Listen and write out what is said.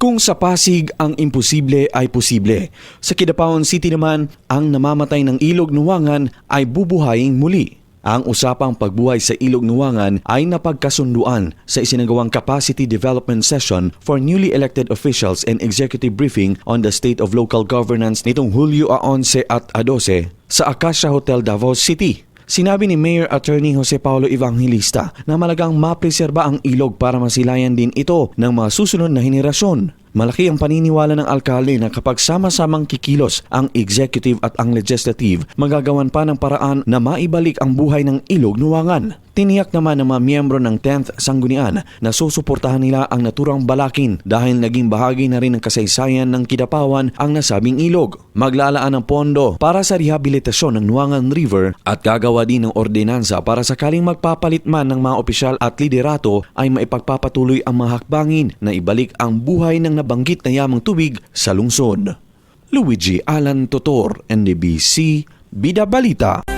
Kung sa Pasig ang imposible ay posible, sa Kidapawan City naman ang namamatay ng ilog nuwangan ay bubuhayin muli. Ang usapang pagbuhay sa ilog nuwangan ay napagkasunduan sa isinagawang capacity development session for newly elected officials and executive briefing on the state of local governance nitong Hulyo 11 at 12 sa Acacia Hotel Davao City. Sinabi ni Mayor Attorney Jose Paulo Evangelista na malagang mapreserba ang ilog para masilayan din ito ng mga susunod na henerasyon. Malaki ang paniniwala ng alkalde na kapag sama-samang kikilos ang executive at ang legislative, magagawan pa ng paraan na maibalik ang buhay ng ilog nuwangan. Tiniyak naman ng mga miyembro ng 10th Sanggunian na susuportahan nila ang naturang balakin dahil naging bahagi na rin ng kasaysayan ng Kidapawan ang nasabing ilog. Maglalaan ng pondo para sa rehabilitasyon ng Nuangan River at gagawa din ng ordinansa para sakaling magpapalit man ng mga opisyal at liderato ay maipagpapatuloy ang mga hakbangin na ibalik ang buhay ng nabanggit na yamang tubig sa lungsod. Luigi Alan Totor, NDBC, Bida Balita.